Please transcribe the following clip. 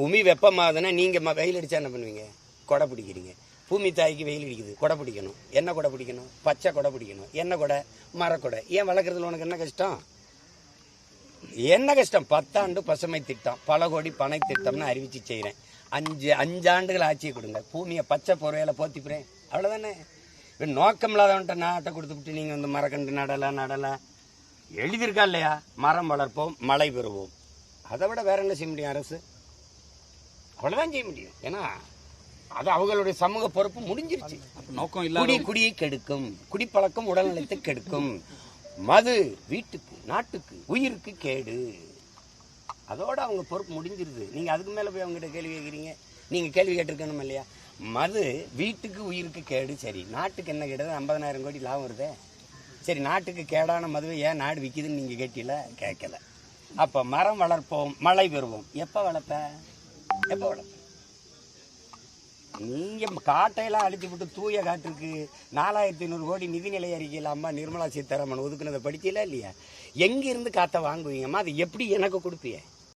பூமி வெப்பமாகுதுன்னா நீங்கள் ம வெயில் அடித்தா என்ன பண்ணுவீங்க? கொடை பிடிக்கிறீங்க. பூமி தாய்க்கு வெயில் அடிக்குது. கொடை பிடிக்கணும். என்ன கொடை பிடிக்கணும்? பச்சை கொடை பிடிக்கணும். என்ன கொடை? மரக்கொடை. ஏன் வளர்க்குறதுல உனக்கு என்ன கஷ்டம்? என்ன கஷ்டம்? பத்தாண்டு பசுமை திட்டம். பல கோடி பனை திட்டம்னு அறிவிச்சு செய்கிறேன் அஞ்சு அஞ்சாண்டுகள் ஆட்சியை கொடுங்க. பூமியை பச்சை பொறையில போத்திப்புறேன். அவ்வளோதானே இப்போ நோக்கம் இல்லாதவன்ட்ட நாட்டை கொடுத்துட்டு நீங்கள் வந்து மரக்கண்டு நடலாம் நடலை. எழுதியிருக்கா இல்லையா? மரம் வளர்ப்போம் மழை பெறுவோம். அதை விட வேற என்ன செய்ய முடியும் அரசு? அவ்வளோதான் செய்ய முடியும். ஏன்னா அது அவங்களுடைய சமூக பொறுப்பு முடிஞ்சிருச்சு. நோக்கம் குடி இல்லாத குடியை கெடுக்கும். குடிப்பழக்கம் உடல்நலத்தை கெடுக்கும். மது வீட்டுக்கு நாட்டுக்கு உயிருக்கு கேடு. அதோட அவங்க பொறுப்பு முடிஞ்சிருது. நீங்க அதுக்கு மேல போய் அவங்ககிட்ட கேள்வி கேட்குறீங்க நீங்க கேள்வி கேட்டிருக்கணும் இல்லையா? மது வீட்டுக்கு உயிருக்கு கேடு. சரி நாட்டுக்கு என்ன கேடு ஐம்பதனாயிரம் கோடி லாபம் வருதே. சரி நாட்டுக்கு கேடான மதுவை ஏன் நாடு விற்கிதுன்னு நீங்க கேட்டீல கேட்கல. அப்ப மரம் வளர்ப்போம் மழை பெறுவோம். எப்ப வளர்ப்ப? எப்ப காட்டையெல்லாம் அழிச்சு விட்டு தூய காற்றுக்கு நாலாயிரத்தி ஐநூறு கோடி நிதிநிலை அறிக்கையில் அம்மா நிர்மலா சீதாராமன் ஒதுக்குனதை படிச்சீங்களா இல்லையா? எங்கேருந்து காற்றை வாங்குவீங்கம்மா? அது எப்படி எனக்கு கொடுப்பீங்க